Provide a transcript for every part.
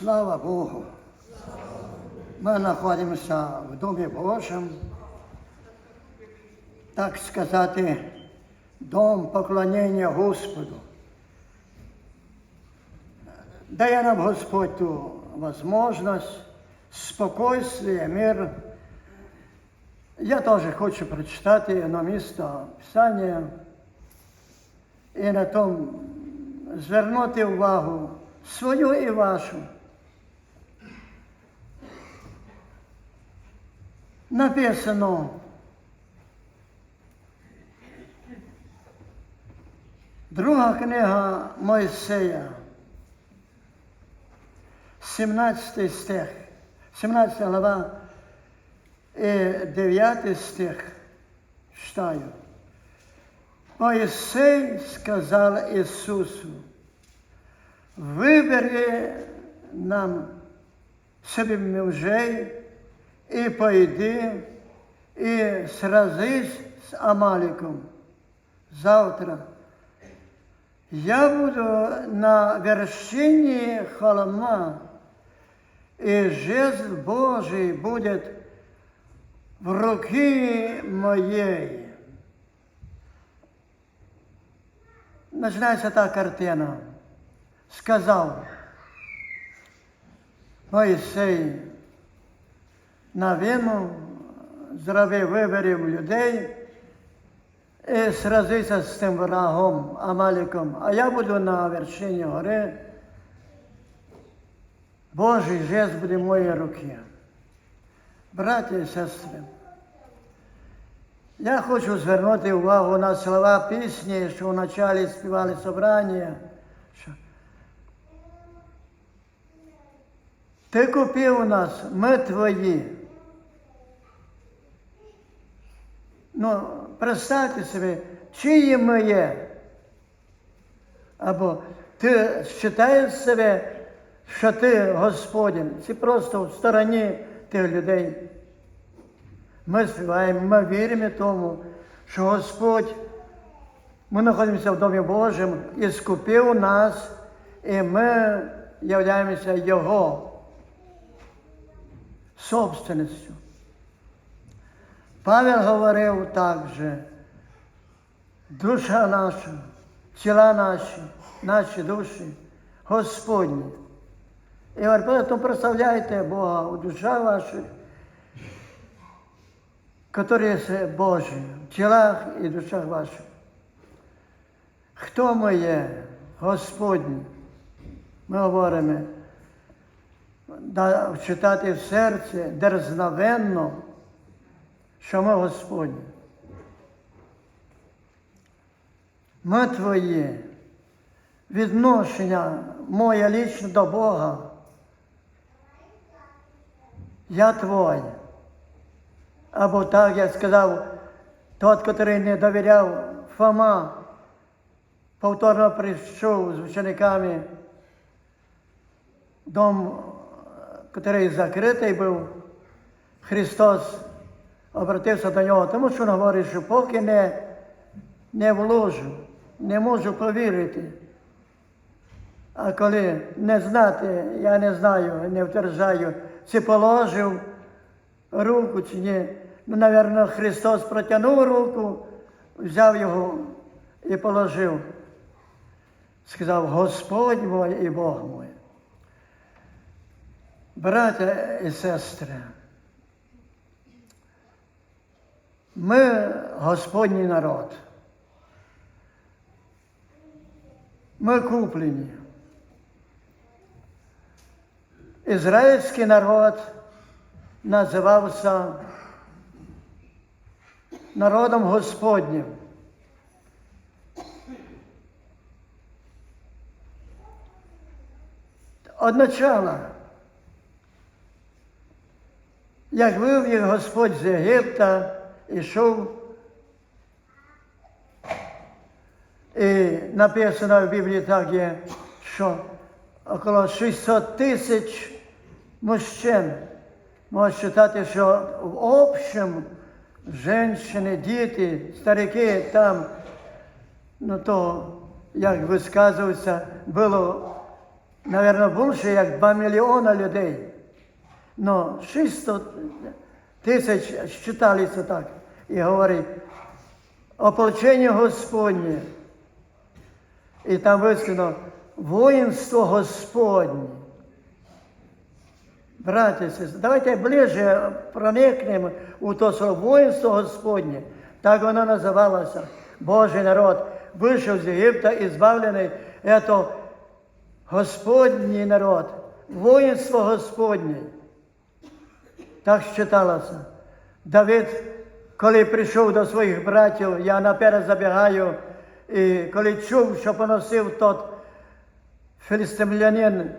Слава Богу! Мы находимся в Доме Божьем, так сказати, дом поклонения Господу. Дає нам Господь ту возможность, спокойствие, мир. Я теж хочу прочитати на місто Писання і на тому звернути увагу свою і вашу. Написано. Друга книга Мойсея, 17 стих, 17 глава і 9 стих читаю. Моїсей сказав Ісусу, вибери нам собі мужей і пойди і сразись з Амаликом. Завтра я буду на вершині холма, и жезл Божий будет в руки моей. Починається та картина. Сказав Моїсей на вину, зробив виборів людей і сразився з тим врагом Амаліком. А я буду на вершині гори. Божий жест буде в моїй руки. Браті і сестри, я хочу звернути увагу на слова пісні, що вначалі співали собрання. Ти купив нас, ми твої. Ну, представте собі, чиї ми є. Або ти вважаєш себе, що ти Господень, чи просто в стороні тих людей. Ми співаємо, ми віримо тому, що Господь, ми знаходимося в Домі Божому і скупив нас, і ми являємося Його собственністю. Павел говорив також, душа наша, тіла наші, наші душі, Господні. І говорить, то Бога у душах ваших, які Божі, в тілах і душах ваших. Хто ми є, Господні? Ми говоримо, читати в серці дерзновенно, що ми Господні. Ми Твої, відношення моє лічне до Бога. Я Твой. Або так, як сказав тот, який не довіряв Фома, повторно прийшов з учениками дом, який закритий був, Христос обратився до нього, тому що він говорить, що поки не, не вложу, не можу повірити. А коли не знати, я не знаю, не втверджаю, чи положив руку, чи ні. Ну, напевно, Христос протягнув руку, взяв його і положив. Сказав, Господь мой і Бог мой. Браття і сестри, ми Господній народ. Ми куплені. Ізраїльський народ називався народом Господнім. Одначало, як вивів їх Господь з Єгипта, ішов, і написано в Біблії так є, що около 600 тисяч мужчин. Можна вважати, що в общем жінки, діти, старики там, ну то, як висказуються, було Наверно, більше як 2 мільйона людей. Ну, 600 тисяч считалися так. І говорить, ополчення Господнє. І там висказано воїнство Господнє. Браті давайте ближче проникнемо у то слово воїнство Господнє. Так воно називалося. Божий народ вийшов з Єгипта і збавлений. Це Господній народ, воїнство Господнє. Так читалося. Давид, коли прийшов до своїх братів, я наперед забігаю, і коли чув, що поносив тот філістимлянин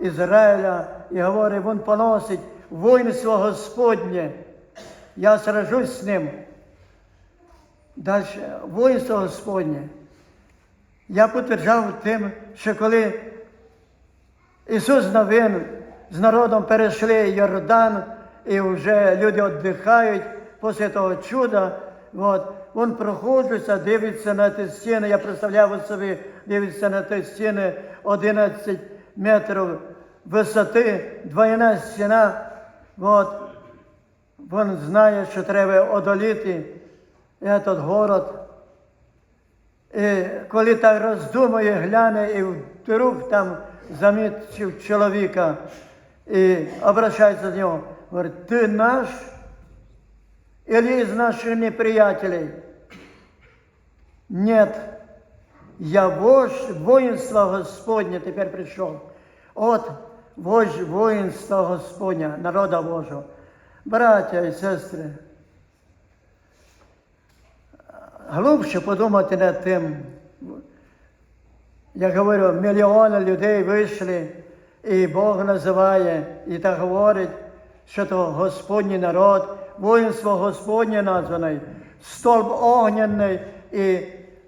Ізраїля, і говорить, він поносить воїнство Господнє. Я сражусь з ним. Далі, воїнство Господнє. Я потверджав тим, що коли Ісус Новин з народом перейшли Йордан, і вже люди віддихають після того чуда. От, він проходиться, дивиться на ті стіни, я представляю собі, дивиться на ті стіни 11 метрів висоти, двойна стіна. От, він знає, що треба одоліти этот город. І коли так роздумує, гляне і вдруг там замітив чоловіка і обращається до нього, говорить, ти наш или из наших неприятелей? Нет, я вождь воинства Господня теперь пришел. От вождь воинства Господня, народа Божого. Братья і сестри, глубше подумати над тим. Я говорю, мільйони людей вийшли, і Бог називає, і так говорить, що то Господній народ, воїнство Господнє названий, столб огняний і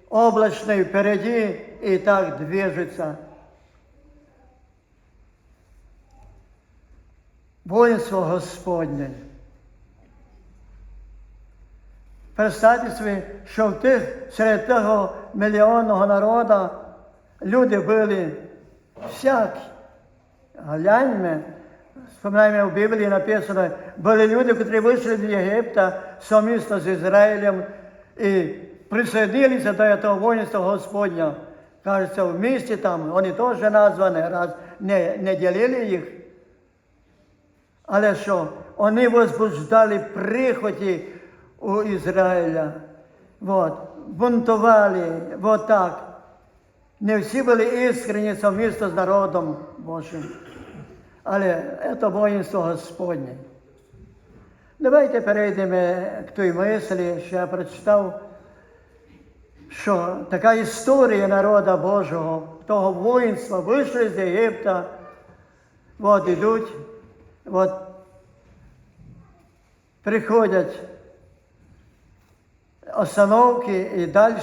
облачний впереді, і так движеться. Воїнство Господнє. Представте собі, що в тих, серед того мільйонного народу люди були всякі. Гляньме, вспоминаємо в Біблії написано, були люди, які вийшли з Єгипта сумісно з Ізраїлем і присоединилися до цього воїнства Господня. Кажеться, в місті там вони теж названі, раз не, не ділили їх. Але що? Вони возбуждали прихоті у Ізраїля. Вот. Бунтували, вот так. Не всі були іскренні совмісно з народом Божим. Але це воїнство Господнє. Давайте перейдемо к той мислі, що я прочитав, що така історія народа Божого, того воїнства, вийшли з Єгипта, от ідуть, от приходять остановки і далі.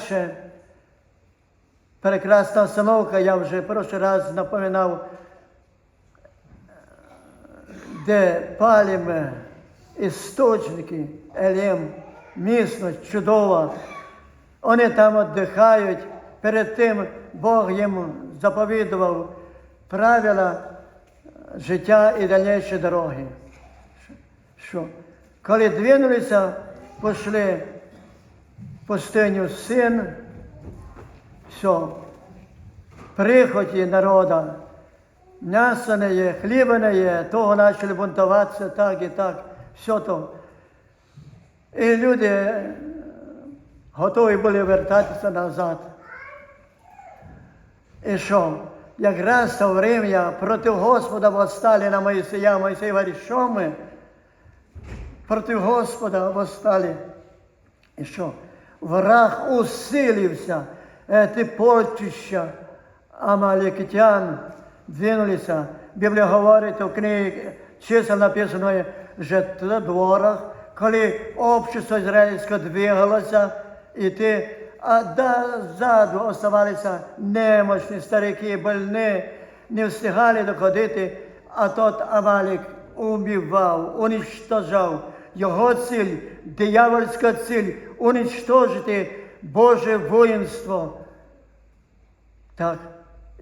Прекрасна остановка, я вже прошлий раз напоминав, де палимо істочники, Елем, місність чудова. Вони там віддихають. Перед тим Бог їм заповідував правила життя і дальніші дороги. Що? Коли двинулися, пішли в пустиню син, все, приході народа, м'яса не є, хліба не є, того почали бунтуватися так і так, все то. І люди е, готові були вертатися назад. І що? Якраз то время проти Господа восстали на Моїсея. Моїсей говорить, що ми? Проти Господа восстали. І що? Враг усилився, ті полчища амалікитян двинулися. Біблія говорить у книгі чисел написано, що на дворах, коли общество ізраїльське двигалося, і ти, а ззаду оставалися немощні, старики, больні, не встигали доходити, а тот Амалік убивав, уничтожав. Його ціль, диявольська ціль уничтожити Боже воїнство. Так,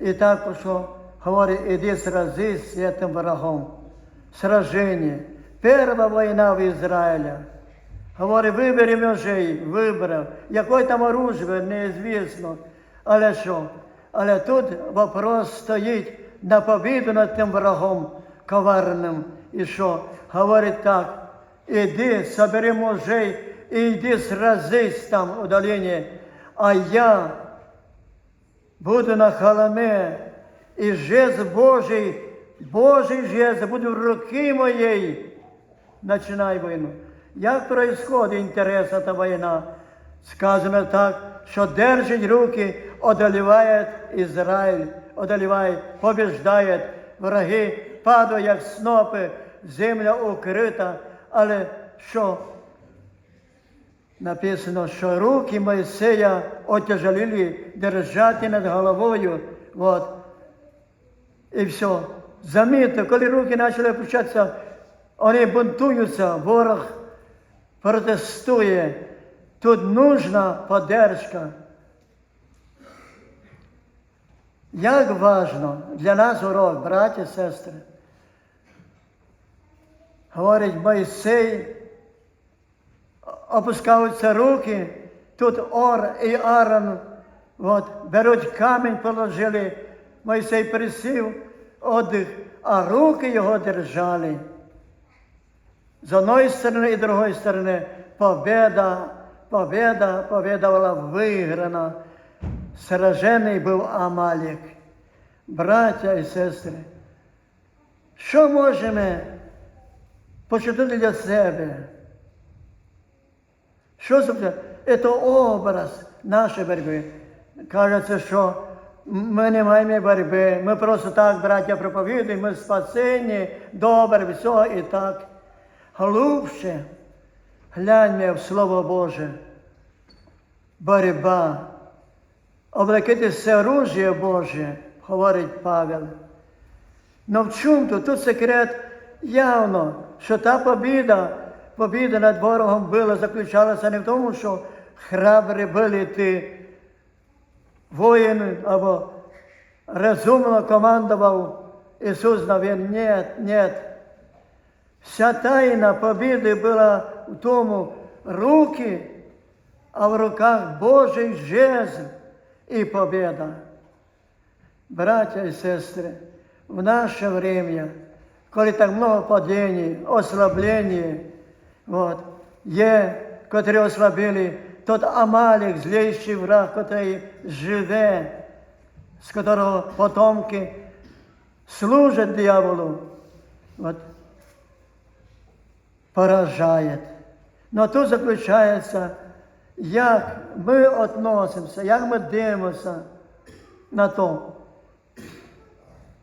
і так пішло. Говорит, иди сразись с этим врагом. Сражение. Первая война в Израиле. Говорить, вибери мужей, вибрав. Якое там оружие, неізвісно. Але що? Але тут вопрос стоїть на побіду над тим врагом коварним. І що? Говорить так, іди, собери мужей, і йди сразись там у долині, а я буду на холме, і жест Божий, Божий жест буде в руки моєї. Начинай війну. Як происходит інтерес эта війна? Сказано так, що держить руки, одоліває Ізраїль, одоліває, побіждає, враги падають, як снопи, земля укрита, але що? Написано, що руки Моїсея отяжелили держати над головою. Вот. І все. Замітьте, коли руки почали опускатися, вони бунтуються, ворог протестує. Тут нужна поддержка. Як важно для нас урок, браті і сестри. Говорить Мойсей, опускаються руки, тут Ор і Аарон, от, беруть камінь, положили, Мойсей присів, отдих, а руки його держали. З одної сторони і з другої сторони победа, победа, победа була виграна. Сражений був Амалік. Браття і сестри, що можемо почути для себе? Що? Це образ нашої боротьби. Кажеться, що ми не маємо боротьби, ми просто так, браття, проповідуємо, ми спасені, добре, все і так. Глубше гляньмо в Слово Боже. Боротьба. Облекитися оружие Боже, говорить Павел. Но в чому тут? Тут секрет явно, що та побіда, побіда над ворогом була, заключалася не в тому, що храбрі були ті воїни або розумно командував Ісус на він. Ні, ні. Вся тайна побіди була в тому руки, а в руках Божий жезл і побіда. Браття і сестри, в наше время, коли так много падений, ослаблення, от, є, котрі ослабили, тот Амалік, злейший враг, котрий живе, з которого потомки служать дияволу. От, поражает. Но тут заключається, як ми відносимося, як ми дивимося на то.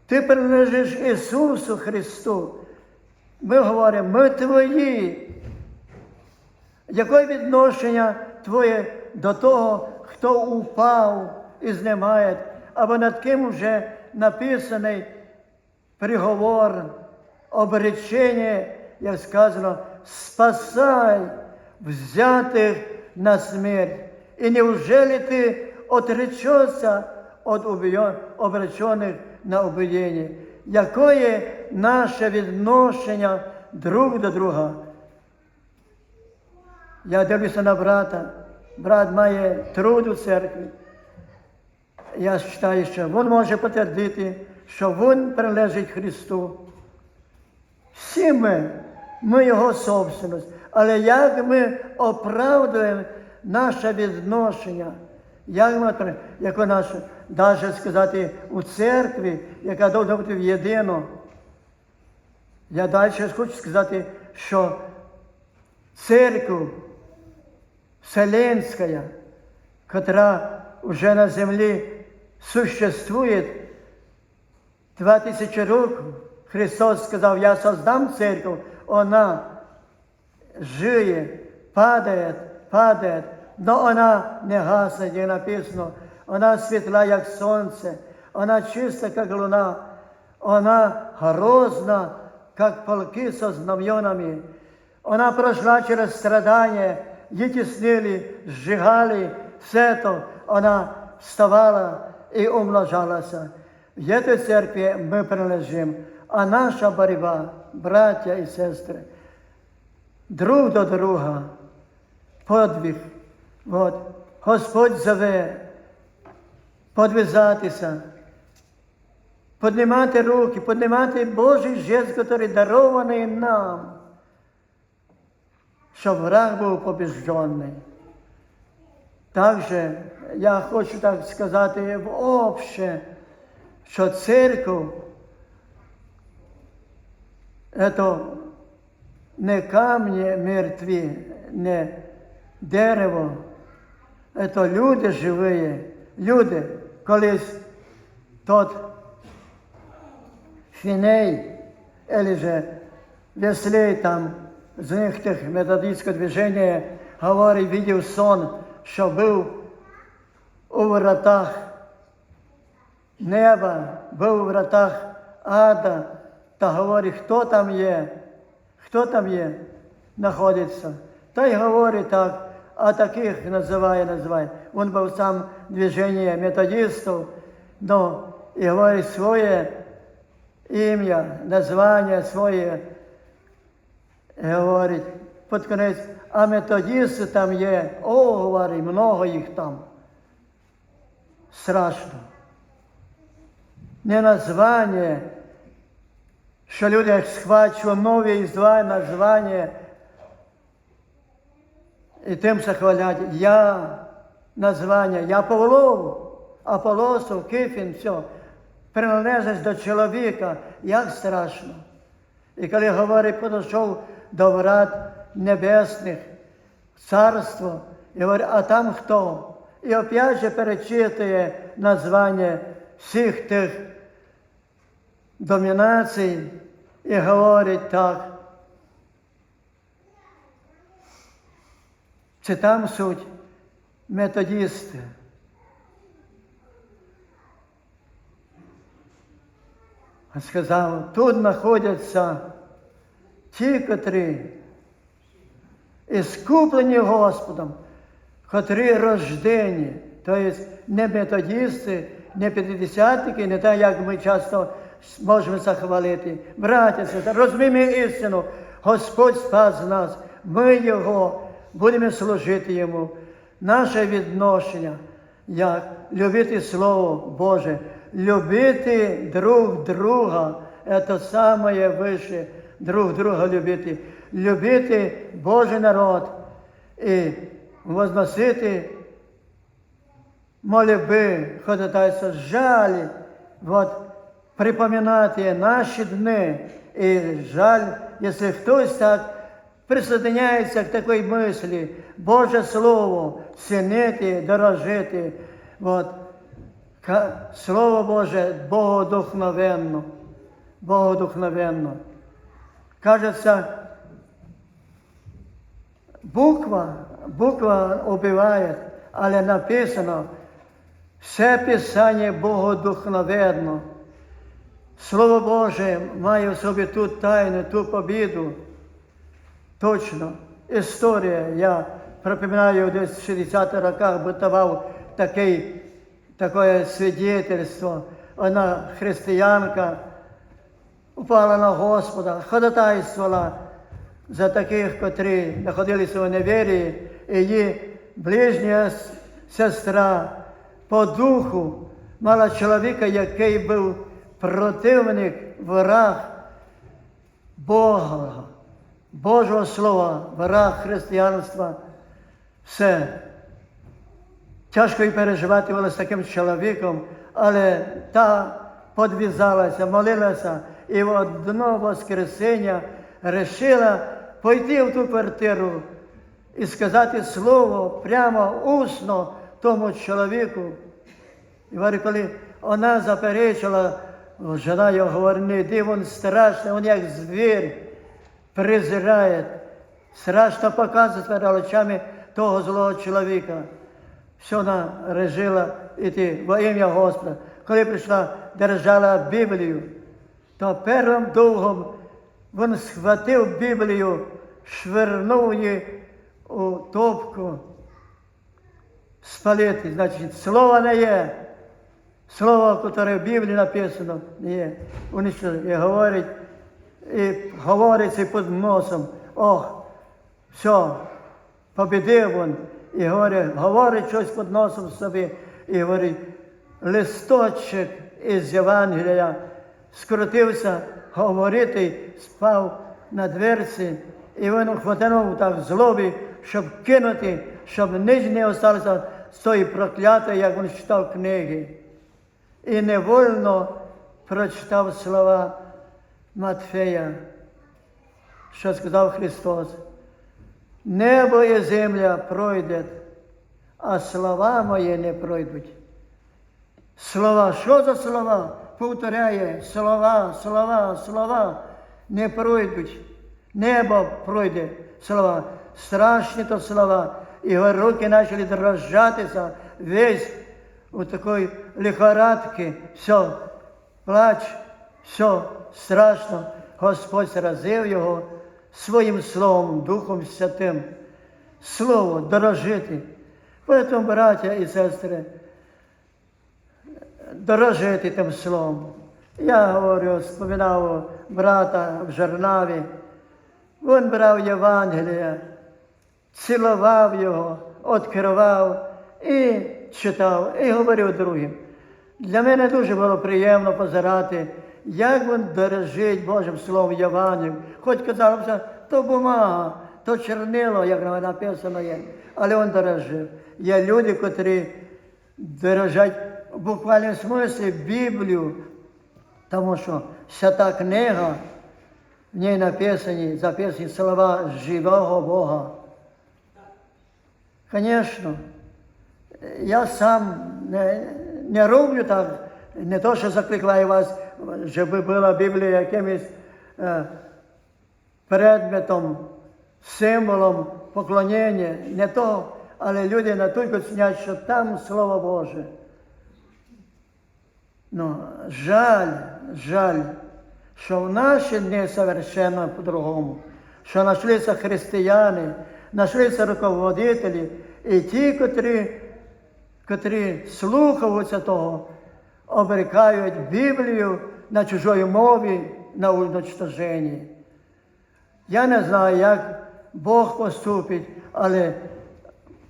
Ти принадлежиш Ісусу Христу. Ми говоримо, ми твої. Яке відношення твоє до того, хто упав і знімає, або над ким вже написаний приговор, обречення, як сказано, спасай взятих на смерть. І неужели ти отречешься від обречених на обидіння? Яке наше відношення друг до друга? Я дивлюся на брата. Брат має труд у церкві. Я вважаю, що він може підтвердити, що він приналежить Христу. Всі ми, ми Його собственність. Але як ми оправдуємо наше відношення, як ми як нас, навіть сказати, у церкві, яка должна бути єдино. Я далі хочу сказати, що церква Вселенська, яка вже на землі существує. Два тисячі років, Христос сказав, я создам церковь, вона жиє, падає, падає, но вона не гасне, як написано, вона світла, як сонце, вона чиста, як луна, вона грозна, как полки со знаменами. Вона пройшла через страдания, її тіснили, сжигали, все то вона вставала і умножалася. В этой церкви мы принадлежим, а наша борьба, братья и сестры, друг до друга, подвиг. От. Господь зове подвизатися, піднімати руки, піднімати Божий жест, який дарований нам, щоб враг був побіжджений. Также я хочу так сказати в обще, що церква це не камні мертві, не дерево, це люди живі, люди. Колись тот Фіней, или же Веслей там, з них тих методистського движення, говорить, видів сон, що був у вратах неба, був у вратах ада, та говорить, хто там є, хто там є, знаходиться. Та й говорить так, а таких називає, називає. Він був сам движення методистів, но і говорить своє ім'я, названня своє, говорить, під кінець, а методисти там є, о, говорить, много їх там. Страшно. Не названня, що люди схвачують нові і два названня, і тим се хвалять, я названня, я Павлов, Аполосов, Кифін, все, приналежить до чоловіка, як страшно. І коли говорить, підійшов до врат небесних, царство, і говорить, а там хто? І опять же перечитує названня всіх тих домінацій і говорить так. Чи там суть методисти? А сказав, тут знаходяться ті, котрі іскуплені Господом, котрі рождені, тобто не методисти, не п'ятдесятники, не так, як ми часто можемо захвалити. Браття, сестри, розуміємо істину, Господь спас нас, ми Його будемо служити Йому. Наше відношення, як любити Слово Боже, любити друг друга, це саме вище, друг друга любити, любити Божий народ і возносити молитви, ходатайства, жалі, вот, припоминати наші дни. І жаль, якщо хтось так присоединяється к такій мислі, Боже Слово, цінити, дорожити. Вот. Слово Боже Богодухновенно. Богодухновенно. Кажеться, буква, буква убиває, але написано, все Писання Богодухновенно. Слово Боже має в собі ту тайну, ту побіду. Точно, історія. Я припоминаю, десь в 60-х роках бутував таке свідетельство. Вона християнка упала на Господа, ходатайствувала за таких, котрі знаходилися у невірі, і її ближня сестра по духу мала чоловіка, який був противник, ворог Бога, Божого Слова, ворог християнства. Все. Тяжко і переживати було з таким чоловіком, але та подвізалася, молилася і в одно воскресіння вирішила пойти в ту квартиру і сказати слово прямо усно тому чоловіку. І говорить, коли вона заперечила, жена його говорить, не йди, він страшний, він як звір презирає. Страшно показує перед очами того злого чоловіка. Все вона режила іти во ім'я Господа. Коли прийшла, держала Біблію, то першим довгом він схватив Біблію, швирнув її у топку. Спалити. Значить, слова не є. Слово, яке в Біблії написано, є, вони і говорять, і говориться під носом, ох, все, побідив він, і говорить, говорить щось під носом собі, і говорить, листочок із Євангелія скрутився говорити, спав на дверці, і він хватанув так в злобі, щоб кинути, щоб ніч не осталося з тої проклятої, як він читав книги. І невольно прочитав слова Матфея, що сказав Христос. Небо і земля пройдуть, а слова мої не пройдуть. Слова, що за слова? Повторяє, слова, слова, слова не пройдуть. Небо пройде слова. Страшні то слова. Його руки почали дрожатися весь у такої лихорадки. Все, плач, все страшно. Господь сразив його своїм Словом, Духом Святим. Слово дорожити. Поэтому, браття і сестри, дорожити тим словом. Я говорю, споминав брата в Жернаві. Він брав Євангелія, цілував його, відкривав і читав, і говорив другим. Для мене дуже було приємно позирати, як він дорожить Божим Словом Євангелієм. Хоч казалося, то бумага, то чернило, як написано є, але він дорожив. Є люди, котрі дорожать в буквальному смислі Біблію, тому що свята книга, в ній написані, записані слова живого Бога. Звісно, я сам не, не роблю так, не то, що закликаю вас, щоб була Біблія якимось е, предметом, символом поклоніння, не то, але люди на той цінять, що там Слово Боже. Ну, жаль, жаль, що в наші дні совершенно по-другому, що знайшлися християни, знайшлися руководителі, і ті, котрі, котрі слухаються того, обрекають Біблію на чужої мові, на уничтоженні. Я не знаю, як Бог поступить, але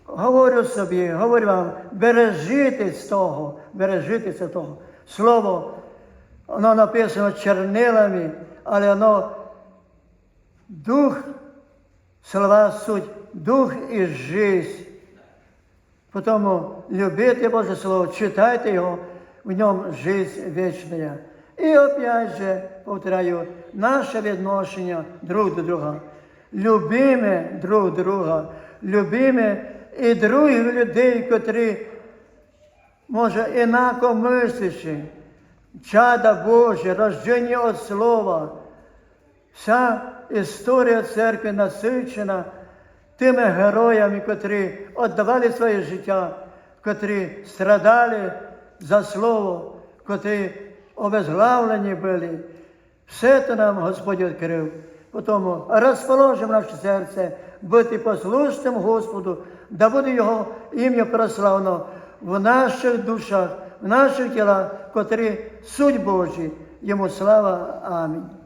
говорю собі, говорю вам, бережітесь того, бережітеся того. Слово, воно написано чернилами, але воно дух, слова суть, дух і жизнь. Тому любите Боже Слово, читайте його, в ньому жизнь вічна. І опять же, повторяю, наше відношення друг до друга. Любимо друг друга, любимо і других людей, котрі, може, інако мислячи, чада Божі, рождені від Слова. Вся історія церкви насичена тими героями, котрі віддавали своє життя, котрі страдали за слово, котрі обезглавлені були. Все це нам Господь відкрив. Тому розположимо наше серце бути послушним Господу, да буде Його ім'я прославлено в наших душах, в наших тілах, котрі суть Божі. Йому слава. Амінь.